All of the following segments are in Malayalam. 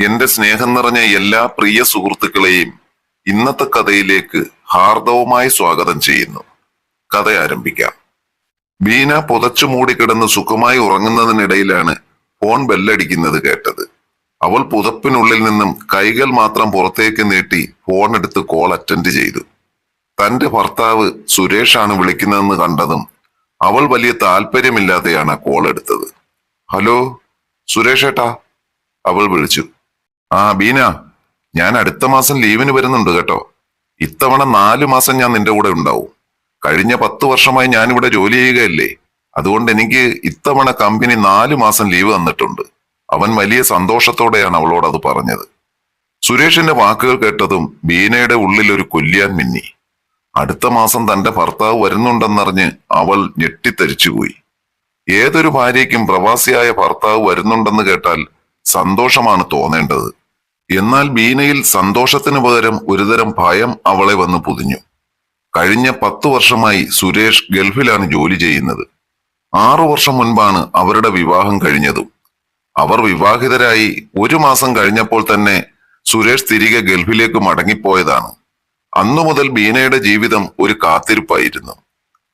എന്റെ സ്നേഹം നിറഞ്ഞ എല്ലാ പ്രിയ സുഹൃത്തുക്കളെയും ഇന്നത്തെ കഥയിലേക്ക് ഹാർദവമായി സ്വാഗതം ചെയ്യുന്നു. കഥ ആരംഭിക്കാം. ബീന പുതച്ചു മൂടിക്കിടന്ന് സുഖമായി ഉറങ്ങുന്നതിനിടയിലാണ് ഫോൺ ബെല്ലടിക്കുന്നത് കേട്ടത്. അവൾ പുതപ്പിനുള്ളിൽ നിന്നും കൈകൾ മാത്രം പുറത്തേക്ക് നീട്ടി ഫോൺ എടുത്ത് കോൾ അറ്റൻഡ് ചെയ്തു. തന്റെ ഭർത്താവ് സുരേഷാണ് വിളിക്കുന്നതെന്ന് കണ്ടതും അവൾ വലിയ താല്പര്യമില്ലാതെയാണ് കോൾ എടുത്തത്. ഹലോ സുരേഷ് ഏട്ടാ അവൾ വിളിച്ചു. ആ ബീന ഞാൻ അടുത്ത മാസം ലീവിന് വരുന്നുണ്ട് കേട്ടോ. ഇത്തവണ നാലു മാസം ഞാൻ നിന്റെ കൂടെ ഉണ്ടാവും. കഴിഞ്ഞ പത്ത് വർഷമായി ഞാൻ ഇവിടെ ജോലി ചെയ്യുകയല്ലേ. അതുകൊണ്ട് എനിക്ക് ഇത്തവണ കമ്പനി നാലു മാസം ലീവ് തന്നിട്ടുണ്ട്. അവൻ വലിയ സന്തോഷത്തോടെയാണ് അവളോട് അത് പറഞ്ഞത്. സുരേഷിന്റെ വാക്കുകൾ കേട്ടതും ബീനയുടെ ഉള്ളിൽ ഒരു കൊല്ലിയാൻ മിന്നി. അടുത്ത മാസം തന്റെ ഭർത്താവ് വരുന്നുണ്ടെന്നറിഞ്ഞ് അവൾ ഞെട്ടിത്തെറിച്ചുപോയി ഏതൊരു ഭാര്യയ്ക്കും പ്രവാസിയായ ഭർത്താവ് വരുന്നുണ്ടെന്ന് കേട്ടാൽ സന്തോഷമാണ് തോന്നേണ്ടത്. എന്നാൽ ബീനയിൽ സന്തോഷത്തിന് പകരം ഒരുതരം ഭയം അവളെ വന്ന് പൊതിഞ്ഞു. കഴിഞ്ഞ പത്തു വർഷമായി സുരേഷ് ഗൾഫിലാണ് ജോലി ചെയ്യുന്നത്. ആറു വർഷം മുൻപാണ് അവരുടെ വിവാഹം കഴിഞ്ഞതും. അവർ വിവാഹിതരായി ഒരു മാസം കഴിഞ്ഞപ്പോൾ തന്നെ സുരേഷ് തിരികെ ഗൾഫിലേക്ക് മടങ്ങിപ്പോയതാണ്. അന്നു മുതൽ ബീനയുടെ ജീവിതം ഒരു കാത്തിരിപ്പായിരുന്നു.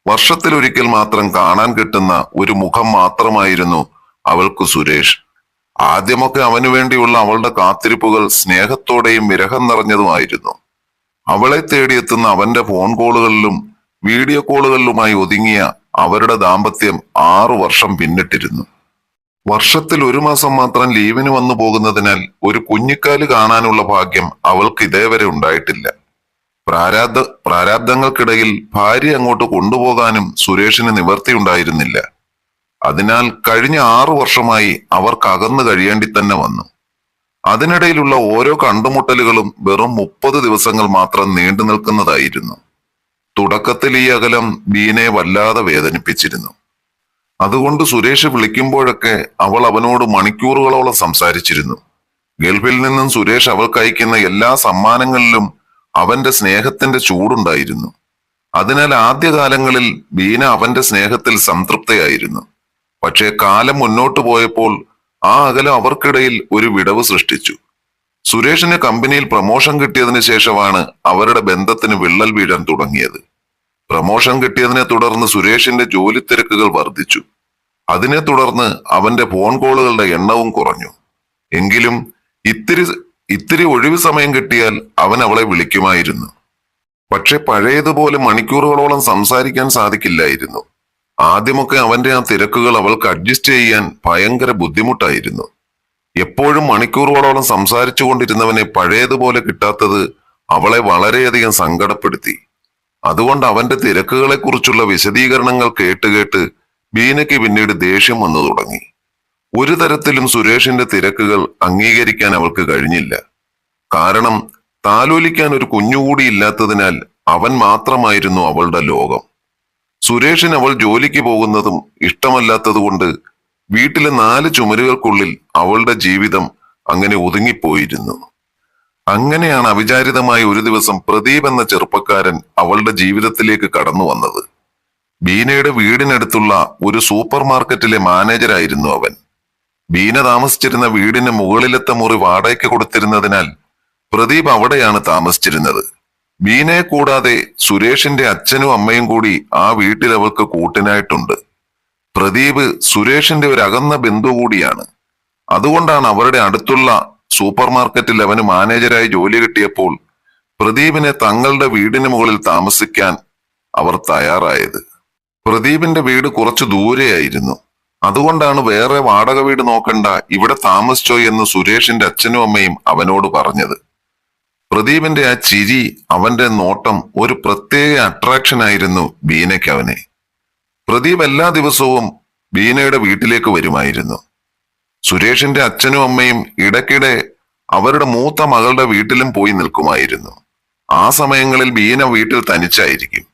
വർഷത്തിലൊരിക്കൽ മാത്രം കാണാൻ കിട്ടുന്ന ഒരു മുഖം മാത്രമായിരുന്നു അവൾക്ക് സുരേഷ്. ആദ്യമൊക്കെ അവനു വേണ്ടിയുള്ള അവളുടെ കാത്തിരിപ്പുകൾ സ്നേഹത്തോടെയും വിരഹം നിറഞ്ഞതുമായിരുന്നു. അവളെ തേടിയെത്തുന്ന അവന്റെ ഫോൺ കോളുകളിലും വീഡിയോ കോളുകളിലുമായി ഒതുങ്ങിയ അവരുടെ ദാമ്പത്യം ആറു വർഷം പിന്നിട്ടിരുന്നു. വർഷത്തിൽ ഒരു മാസം മാത്രം ലീവിന് വന്നു പോകുന്നതിനാൽ ഒരു കുഞ്ഞിക്കാൽ കാണാനുള്ള ഭാഗ്യം അവൾക്ക് ഇതേവരെ ഉണ്ടായിട്ടില്ല. പ്രാരാബ്ദ പ്രാരാബ്ദങ്ങൾക്കിടയിൽ ഭാര്യ അങ്ങോട്ട് കൊണ്ടുപോകാനും സുരേഷിന് നിവർത്തിയുണ്ടായിരുന്നില്ല അതിനാൽ കഴിഞ്ഞ ആറു വർഷമായി അവർക്ക് അകന്നു കഴിയേണ്ടി തന്നെ വന്നു. അതിനിടയിലുള്ള ഓരോ കണ്ടുമുട്ടലുകളും വെറും മുപ്പത് ദിവസങ്ങൾ മാത്രം നീണ്ടു നിൽക്കുന്നതായിരുന്നു. തുടക്കത്തിൽ ഈ അകലം ബീനയെ വല്ലാതെ വേദനിപ്പിച്ചിരുന്നു. അതുകൊണ്ട് സുരേഷ് വിളിക്കുമ്പോഴൊക്കെ അവൾ അവനോട് മണിക്കൂറുകളോളം സംസാരിച്ചിരുന്നു. ഗൾഫിൽ നിന്നും സുരേഷ് അവൾക്ക് അയക്കുന്ന എല്ലാ സമ്മാനങ്ങളിലും അവന്റെ സ്നേഹത്തിന്റെ ചൂടുണ്ടായിരുന്നു. അതിനാൽ ആദ്യകാലങ്ങളിൽ ബീന അവന്റെ സ്നേഹത്തിൽ സംതൃപ്തയായിരുന്നു. പക്ഷേ കാലം മുന്നോട്ടു പോയപ്പോൾ ആ അകലം അവർക്കിടയിൽ ഒരു വിടവ് സൃഷ്ടിച്ചു. സുരേഷിന് കമ്പനിയിൽ പ്രമോഷൻ കിട്ടിയതിനു ശേഷമാണ് അവരുടെ ബന്ധത്തിന് വിള്ളൽ വീഴാൻ തുടങ്ങിയത്. പ്രമോഷൻ കിട്ടിയതിനെ തുടർന്ന് സുരേഷിന്റെ ജോലി തിരക്കുകൾ വർദ്ധിച്ചു. അതിനെ തുടർന്ന് അവന്റെ ഫോൺ കോളുകളുടെ എണ്ണവും കുറഞ്ഞു. എങ്കിലും ഇത്തിരി ഇത്തിരി ഒഴിവ് സമയം കിട്ടിയാൽ അവൻ അവളെ വിളിക്കുമായിരുന്നു. പക്ഷെ പഴയതുപോലെ മണിക്കൂറുകളോളം സംസാരിക്കാൻ സാധിക്കില്ലായിരുന്നു. ആദ്യമൊക്കെ അവന്റെ ആ തിരക്കുകൾ അവൾക്ക് അഡ്ജസ്റ്റ് ചെയ്യാൻ ഭയങ്കര ബുദ്ധിമുട്ടായിരുന്നു. എപ്പോഴും മണിക്കൂറുകളോളം സംസാരിച്ചു കൊണ്ടിരുന്നവനെ പഴയതുപോലെ കിട്ടാത്തത് അവളെ വളരെയധികം സങ്കടപ്പെടുത്തി. അതുകൊണ്ട് അവന്റെ തിരക്കുകളെ കുറിച്ചുള്ള വിശദീകരണങ്ങൾ കേട്ട് കേട്ട് ബീനയ്ക്ക് പിന്നീട് ദേഷ്യം വന്നു തുടങ്ങി. ഒരു തരത്തിലും സുരേഷിന്റെ തിരക്കുകൾ അംഗീകരിക്കാൻ അവൾക്ക് കഴിഞ്ഞില്ല. കാരണം താലോലിക്കാൻ ഒരു കുഞ്ഞുകൂടി ഇല്ലാത്തതിനാൽ അവൻ മാത്രമായിരുന്നു അവളുടെ ലോകം. സുരേഷിന് അവൾ ജോലിക്ക് പോകുന്നതും ഇഷ്ടമല്ലാത്തതുകൊണ്ട് വീട്ടിലെ നാല് ചുമരുകൾക്കുള്ളിൽ അവളുടെ ജീവിതം അങ്ങനെ ഒതുങ്ങിപ്പോയിരുന്നു. അങ്ങനെയാണ് അവിചാരിതമായ ഒരു ദിവസം പ്രദീപ് എന്ന ചെറുപ്പക്കാരൻ അവളുടെ ജീവിതത്തിലേക്ക് കടന്നു വന്നത്. ബീനയുടെ വീടിനടുത്തുള്ള ഒരു സൂപ്പർ മാർക്കറ്റിലെ മാനേജരായിരുന്നു അവൻ. ബീന താമസിച്ചിരുന്ന വീടിന് മുകളിലത്തെ മുറി വാടകയ്ക്ക് കൊടുത്തിരുന്നതിനാൽ പ്രദീപ് അവിടെയാണ് താമസിച്ചിരുന്നത്. ബീനയെ കൂടാതെ സുരേഷിന്റെ അച്ഛനും അമ്മയും കൂടി ആ വീട്ടിൽ അവൾക്ക് കൂട്ടിനായിട്ടുണ്ട്. പ്രദീപ് സുരേഷിന്റെ ഒരു അകന്ന ബന്ധു കൂടിയാണ്. അതുകൊണ്ടാണ് അവരുടെ അടുത്തുള്ള സൂപ്പർ മാർക്കറ്റിൽ അവന് മാനേജരായി ജോലി കിട്ടിയപ്പോൾ പ്രദീപിനെ തങ്ങളുടെ വീടിന് മുകളിൽ താമസിക്കാൻ അവർ തയ്യാറായത്. പ്രദീപിന്റെ വീട് കുറച്ചു ദൂരെയായിരുന്നു. അതുകൊണ്ടാണ് വേറെ വാടക വീട് നോക്കണ്ട ഇവിടെ താമസിച്ചോ എന്ന് സുരേഷിന്റെ അച്ഛനും അമ്മയും അവനോട് പറഞ്ഞത്. പ്രദീപിന്റെ ആ ചിരി അവന്റെ നോട്ടം ഒരു പ്രത്യേക അട്രാക്ഷൻ ആയിരുന്നു ബീനയ്ക്ക് അവനെ. പ്രദീപ് എല്ലാ ദിവസവും ബീനയുടെ വീട്ടിലേക്ക് വരുമായിരുന്നു. സുരേഷിന്റെ അച്ഛനും അമ്മയും ഇടയ്ക്കിടെ അവരുടെ മൂത്ത മകളുടെ വീട്ടിലും പോയി നിൽക്കുമായിരുന്നു. ആ സമയങ്ങളിൽ ബീന വീട്ടിൽ തനിച്ചായിരിക്കും.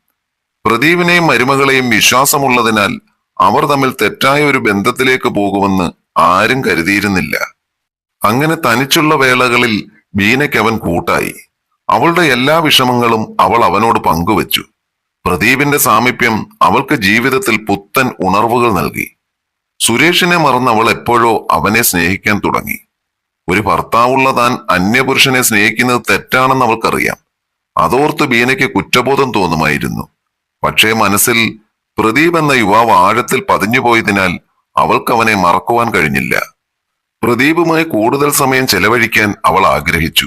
പ്രദീപിനെയും മരുമകളെയും വിശ്വാസമുള്ളതിനാൽ അവർ തമ്മിൽ തെറ്റായ ഒരു ബന്ധത്തിലേക്ക് പോകുമെന്ന് ആരും കരുതിയിരുന്നില്ല. അങ്ങനെ തനിച്ചുള്ള വേളകളിൽ ബീനയ്ക്ക് അവൻ കൂട്ടായി. അവളുടെ എല്ലാ വിഷമങ്ങളും അവൾ അവനോട് പങ്കുവച്ചു. പ്രദീപിന്റെ സാമീപ്യം അവൾക്ക് ജീവിതത്തിൽ പുത്തൻ ഉണർവുകൾ നൽകി. സുരേഷിനെ മറന്ന് അവൾ എപ്പോഴോ അവനെ സ്നേഹിക്കാൻ തുടങ്ങി. ഒരു ഭർത്താവുള്ള താൻ അന്യപുരുഷനെ സ്നേഹിക്കുന്നത് തെറ്റാണെന്ന് അവൾക്കറിയാം. അതോർത്ത് ബീനയ്ക്ക് കുറ്റബോധം തോന്നുമായിരുന്നു. പക്ഷേ മനസ്സിൽ പ്രദീപ് എന്ന യുവാവ് ആഴത്തിൽ പതിഞ്ഞുപോയതിനാൽ അവൾക്ക് അവനെ മറക്കുവാൻ കഴിഞ്ഞില്ല. പ്രദീപുമായി കൂടുതൽ സമയം ചെലവഴിക്കാൻ അവൾ ആഗ്രഹിച്ചു.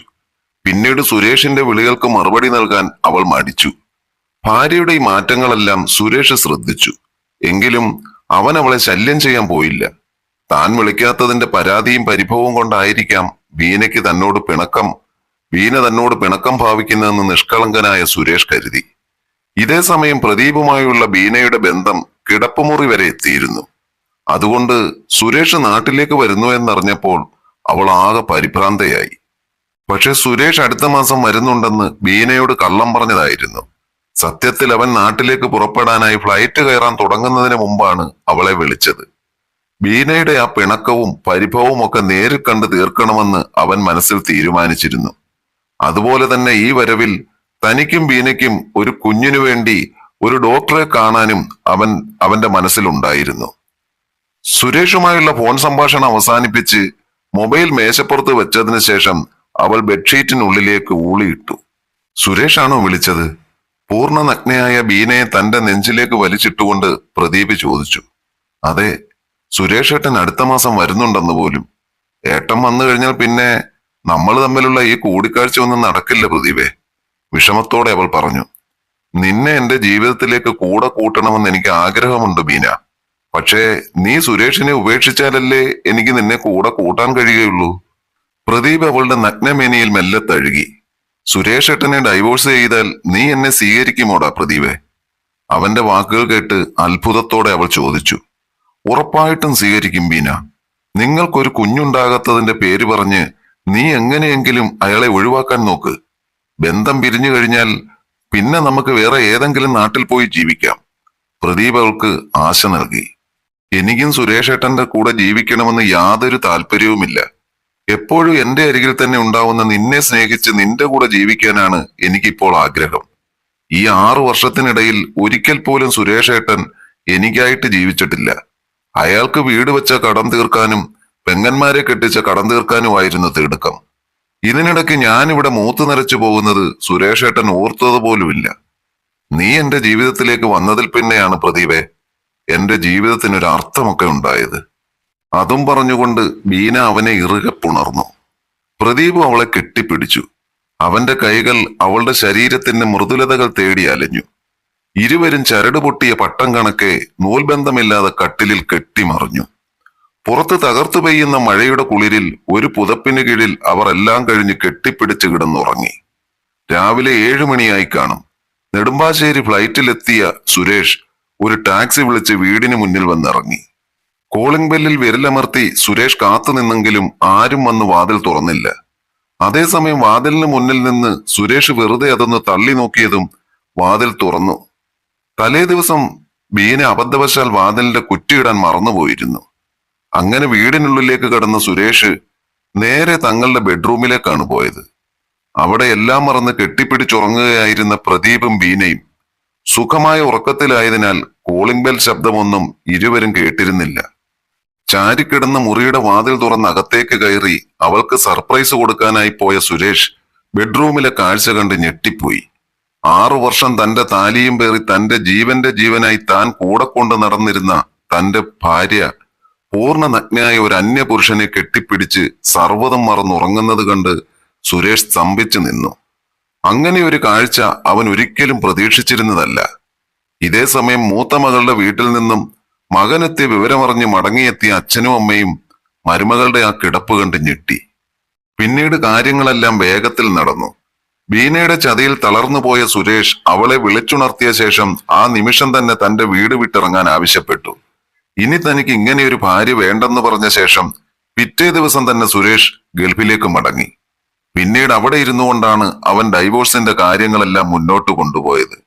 പിന്നീട് സുരേഷിന്റെ വിളികൾക്ക് മറുപടി നൽകാൻ അവൾ മടിച്ചു. ഭാര്യയുടെ ഈ മാറ്റങ്ങളെല്ലാം സുരേഷ് ശ്രദ്ധിച്ചു. എങ്കിലും അവൻ അവളെ ശല്യം ചെയ്യാൻ പോയില്ല. താൻ വിളിക്കാത്തതിന്റെ പരാതിയും പരിഭവവും കൊണ്ടായിരിക്കാം വീനയ്ക്ക് തന്നോട് പിണക്കം വീന തന്നോട് പിണക്കം ഭാവിക്കുന്നതെന്ന് നിഷ്കളങ്കനായ സുരേഷ് കരുതി. ഇതേ സമയം പ്രദീപുമായുള്ള ബീനയുടെ ബന്ധം കിടപ്പുമുറി വരെ എത്തിയിരുന്നു. അതുകൊണ്ട് സുരേഷ് നാട്ടിലേക്ക് വരുന്നു എന്നറിഞ്ഞപ്പോൾ അവൾ ആകെ പരിഭ്രാന്തയായി. പക്ഷെ സുരേഷ് അടുത്ത മാസം വരുന്നുണ്ടെന്ന് ബീനയോട് കള്ളം പറഞ്ഞതായിരുന്നു. സത്യത്തിൽ അവൻ നാട്ടിലേക്ക് പുറപ്പെടാനായി ഫ്ലൈറ്റ് കയറാൻ തുടങ്ങുന്നതിന് മുമ്പാണ് അവളെ വിളിച്ചത്. ബീനയുടെ ആ പിണക്കവും പരിഭവവും ഒക്കെ നേരിൽ കണ്ട് തീർക്കണമെന്ന് അവൻ മനസ്സിൽ തീരുമാനിച്ചിരുന്നു. അതുപോലെ തന്നെ ഈ വരവിൽ തനിക്കും ബീനയ്ക്കും ഒരു കുഞ്ഞിനു വേണ്ടി ഒരു ഡോക്ടറെ കാണാനും അവൻ അവന്റെ മനസ്സിലുണ്ടായിരുന്നു. സുരേഷുമായുള്ള ഫോൺ സംഭാഷണം അവസാനിപ്പിച്ച് മൊബൈൽ മേശപ്പുറത്ത് വെച്ചതിന് ശേഷം അവൾ ബെഡ്ഷീറ്റിനുള്ളിലേക്ക് ഊളിയിട്ടു. സുരേഷാണോ വിളിച്ചത്? പൂർണ നഗ്നയായ ബീനയെ തന്റെ നെഞ്ചിലേക്ക് വലിച്ചിട്ടുകൊണ്ട് പ്രദീപ് ചോദിച്ചു. അതെ സുരേഷ് ഏട്ടൻ അടുത്ത മാസം വരുന്നുണ്ടെന്ന് പോലും. ഏട്ടൻ വന്നു കഴിഞ്ഞാൽ പിന്നെ നമ്മൾ തമ്മിലുള്ള ഈ കൂടിക്കാഴ്ച ഒന്നും നടക്കില്ല പ്രദീപേ വിഷമത്തോടെ അവൾ പറഞ്ഞു. നിന്നെ എന്റെ ജീവിതത്തിലേക്ക് കൂടെ കൂട്ടണമെന്ന് എനിക്ക് ആഗ്രഹമുണ്ട് ബീന. പക്ഷേ നീ സുരേഷിനെ ഉപേക്ഷിച്ചാലല്ലേ എനിക്ക് നിന്നെ കൂടെ കൂട്ടാൻ കഴിയുകയുള്ളൂ? പ്രദീപ് അവളുടെ നഗ്നമേനിയിൽ മെല്ലെ തഴുകി. സുരേഷ് ഏട്ടനെ ഡൈവോഴ്സ് ചെയ്താൽ നീ എന്നെ സ്വീകരിക്കുമോടാ പ്രദീപെ? അവന്റെ വാക്കുകൾ കേട്ട് അത്ഭുതത്തോടെ അവൾ ചോദിച്ചു. ഉറപ്പായിട്ടും സ്വീകരിക്കും ബീന. നിങ്ങൾക്കൊരു കുഞ്ഞുണ്ടാകാത്തതിന്റെ പേര് പറഞ്ഞ് നീ എങ്ങനെയെങ്കിലും അയാളെ ഒഴിവാക്കാൻ നോക്ക്. ബന്ധം പിരിഞ്ഞു കഴിഞ്ഞാൽ പിന്നെ നമുക്ക് വേറെ ഏതെങ്കിലും നാട്ടിൽ പോയി ജീവിക്കാം. പ്രദീപ് അവൾക്ക് ആശ നൽകി. എനിക്കും സുരേഷ് ഏട്ടന്റെ കൂടെ ജീവിക്കണമെന്ന് യാതൊരു താല്പര്യവുമില്ല. എപ്പോഴും എന്റെ അരികിൽ തന്നെ ഉണ്ടാവുന്ന നിന്നെ സ്നേഹിച്ച് നിന്റെ കൂടെ ജീവിക്കാനാണ് എനിക്കിപ്പോൾ ആഗ്രഹം. ഈ ആറു വർഷത്തിനിടയിൽ ഒരിക്കൽ പോലും സുരേഷ് ഏട്ടൻ എനിക്കായിട്ട് ജീവിച്ചിട്ടില്ല. അയാൾക്ക് വീട് വെച്ച കടം തീർക്കാനും പെങ്ങന്മാരെ കെട്ടിച്ച കടം തീർക്കാനുമായിരുന്നു തിടുക്കം. ഇതിനിടയ്ക്ക് ഞാനിവിടെ മൂത്തു നിറച്ചു പോകുന്നത് സുരേഷ് ഏട്ടൻ ഓർത്തത് പോലുമില്ല നീ എന്റെ ജീവിതത്തിലേക്ക് വന്നതിൽ പിന്നെയാണ് പ്രദീപെ. എന്റെ ജീവിതത്തിനൊരു അർത്ഥമൊക്കെ ഉണ്ടായത്. അതും പറഞ്ഞുകൊണ്ട് ബീന അവനെ ഇറുകെ പുണർന്നു. പ്രദീപ് അവളെ കെട്ടിപ്പിടിച്ചു. അവന്റെ കൈകൾ അവളുടെ ശരീരത്തിന്റെ മൃദുലതകൾ തേടി അലഞ്ഞു. ഇരുവരും ചരടുപൊട്ടിയ പട്ടം കണക്കെ നൂൽബന്ധമില്ലാതെ കട്ടിലിൽ കെട്ടിമറിഞ്ഞു. പുറത്ത് തകർത്തു പെയ്യുന്ന മഴയുടെ കുളിരിൽ ഒരു പുതപ്പിന് കീഴിൽ അവർ എല്ലാം കഴിഞ്ഞ് കെട്ടിപ്പിടിച്ച് കിടന്നുറങ്ങി. രാവിലെ ഏഴു മണിയായി കാണും. നെടുമ്പാശ്ശേരി ഫ്ലൈറ്റിലെത്തിയ സുരേഷ് ഒരു ടാക്സി വിളിച്ച് വീടിന് മുന്നിൽ വന്നിറങ്ങി. കോളിംഗ് ബെല്ലിൽ വിരലമർത്തി സുരേഷ് കാത്തു നിന്നെങ്കിലും ആരും വന്ന് വാതിൽ തുറന്നില്ല. അതേസമയം വാതിലിന് മുന്നിൽ നിന്ന് സുരേഷ് വെറുതെ അതൊന്ന് തള്ളി നോക്കിയതും വാതിൽ തുറന്നു. തലേ ദിവസം ബീന അബദ്ധവശാൽ വാതിലിന്റെ കുറ്റിയിടാൻ മറന്നുപോയിരുന്നു. അങ്ങനെ വീടിനുള്ളിലേക്ക് കടന്ന സുരേഷ് നേരെ തങ്ങളുടെ ബെഡ്റൂമിലേക്കാണ് പോയത്. അവിടെ എല്ലാം മറന്ന് കെട്ടിപ്പിടിച്ചുറങ്ങുകയായിരുന്ന പ്രദീപും ബീനയും സുഖമായ ഉറക്കത്തിലായതിനാൽ കോളിംഗ് ബെൽ ശബ്ദമൊന്നും ഇരുവരും കേട്ടിരുന്നില്ല. ചാരിക്കിടന്ന് മുറിയുടെ വാതിൽ തുറന്ന് അകത്തേക്ക് കയറി അവൾക്ക് സർപ്രൈസ് കൊടുക്കാനായി പോയ സുരേഷ് ബെഡ്റൂമിലെ കാഴ്ച കണ്ട് ഞെട്ടിപ്പോയി. ആറു വർഷം തന്റെ താലിയും പേറി തന്റെ ജീവന്റെ ജീവനായി താൻ കൂടെ കൊണ്ട് നടന്നിരുന്ന തന്റെ ഭാര്യ പൂർണ നഗ്നയായ ഒരു അന്യപുരുഷനെ കെട്ടിപ്പിടിച്ച് സർവതം മറന്നുറങ്ങുന്നത് കണ്ട് സുരേഷ് സ്തംഭിച്ചു നിന്നു. അങ്ങനെ ഒരു കാഴ്ച അവൻ ഒരിക്കലും പ്രതീക്ഷിച്ചിരുന്നതല്ല. ഇതേ സമയം മൂത്ത മകളുടെ വീട്ടിൽ നിന്നും മകനെത്തിയ വിവരമറിഞ്ഞ് മടങ്ങിയെത്തിയ അച്ഛനും അമ്മയും മരുമകളുടെ ആ കിടപ്പ് കണ്ട് ഞെട്ടി. പിന്നീട് കാര്യങ്ങളെല്ലാം വേഗത്തിൽ നടന്നു. ബീനയുടെ ചതിയിൽ തളർന്നുപോയ സുരേഷ് അവളെ വിളിച്ചുണർത്തിയ ശേഷം ആ നിമിഷം തന്നെ തന്റെ വീട് വിട്ടിറങ്ങാൻ ആവശ്യപ്പെട്ടു. ഇനി തനിക്ക് ഇങ്ങനെയൊരു ഭാര്യ വേണ്ടെന്ന് പറഞ്ഞ ശേഷം പിറ്റേ ദിവസം തന്നെ സുരേഷ് ഗൾഫിലേക്ക് മടങ്ങി. പിന്നീട് അവിടെ ഇരുന്നു കൊണ്ടാണ് അവൻ ഡൈവോഴ്സിന്റെ കാര്യങ്ങളെല്ലാം മുന്നോട്ട് കൊണ്ടുപോയത്.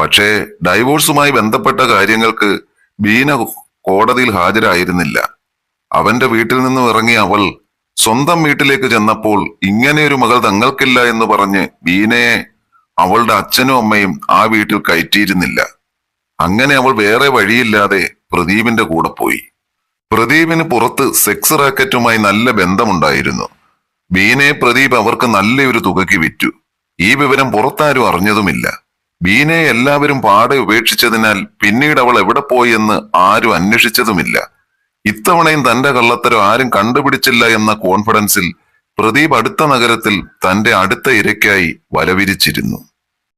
പക്ഷേ ഡൈവോഴ്സുമായി ബന്ധപ്പെട്ട കാര്യങ്ങൾക്ക് ബീന കോടതിയിൽ ഹാജരായിരുന്നില്ല. അവന്റെ വീട്ടിൽ നിന്നും ഇറങ്ങിയ അവൾ സ്വന്തം വീട്ടിലേക്ക് ചെന്നപ്പോൾ ഇങ്ങനെയൊരു മകൾ തങ്ങൾക്കില്ല എന്ന് പറഞ്ഞ് ബീനയെ അവളുടെ അച്ഛനും അമ്മയും ആ വീട്ടിൽ കയറ്റിയിരുന്നില്ല. അങ്ങനെ അവൾ വേറെ വഴിയില്ലാതെ പ്രദീപിന്റെ കൂടെ പോയി. പ്രദീപിന് പുറത്ത് സെക്സ് റാക്കറ്റുമായി നല്ല ബന്ധമുണ്ടായിരുന്നു. ബീനയെ പ്രദീപ് അവർക്ക് നല്ലൊരു തുകയ്ക്ക് വിറ്റു. ഈ വിവരം പുറത്താരും അറിഞ്ഞതുമില്ല. ബീനെ എല്ലാവരും പാടെ ഉപേക്ഷിച്ചതിനാൽ പിന്നീട് അവൾ എവിടെ പോയി എന്ന് ആരും അന്വേഷിച്ചതുമില്ല. ഇത്തവണയും തന്റെ കള്ളത്തരം ആരും കണ്ടുപിടിച്ചില്ല എന്ന കോൺഫിഡൻസിൽ പ്രദീപ് അടുത്ത നഗരത്തിൽ തന്റെ അടുത്ത ഇരയ്ക്കായി വലവിരിച്ചിരുന്നു.